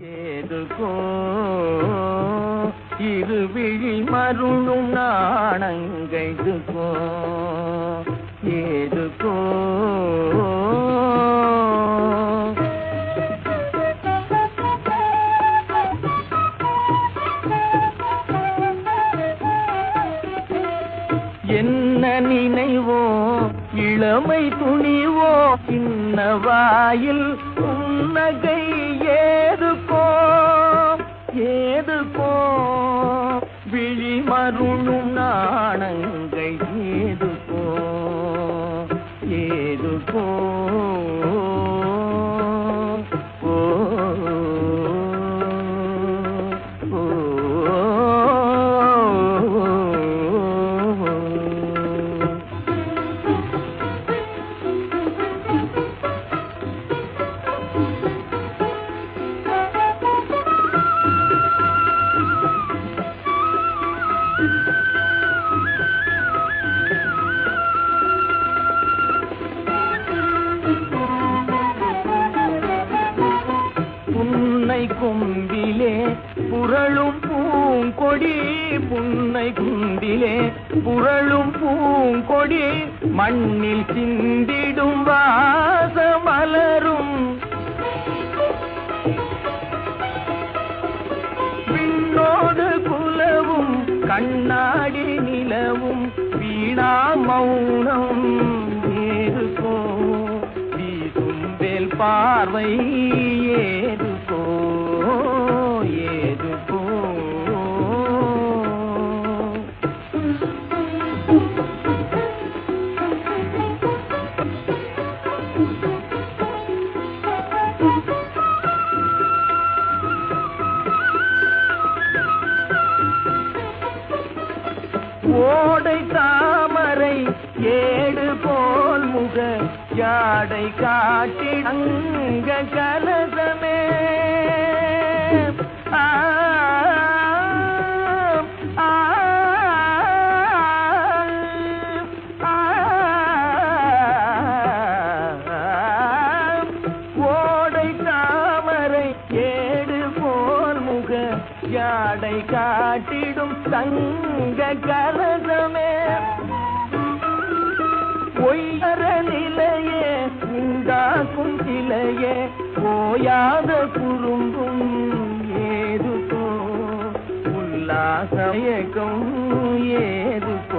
ஏதுகோ? இருவிழி மருளும் நாணங்கைதுகோ? ஏதுகோ? என்ன நினைவோ? இளமை துணிவோ? இன்ன வாயில் உன்னகை மருணும் மருளும் நாணங்கை ஏதுக்கோ கொம்பிலே புரளும் பூங்கொடி புன்னை குந்திலே புரளும் பூங்கொடி மண்ணில் சிந்திடும் வாசமலரும். விண்ணோடு குலவும் கண்ணாடி நிலவும் வீணா மௌனம் ஏதுக்கோ வீசும் வேல் பார்வை ஏதுக்கோ ஓடை தாமரை ஏடு போல் முக யாடை காட்டி அங்க கலசமே. ஆடை காட்டிடும் தங்க கலசமே பொய்யற நிலையே உண்டாக்கும் சிலையே போயாத குறும்பும் ஏதுக்கோ உல்லாசயக்கம் ஏதுக்கோ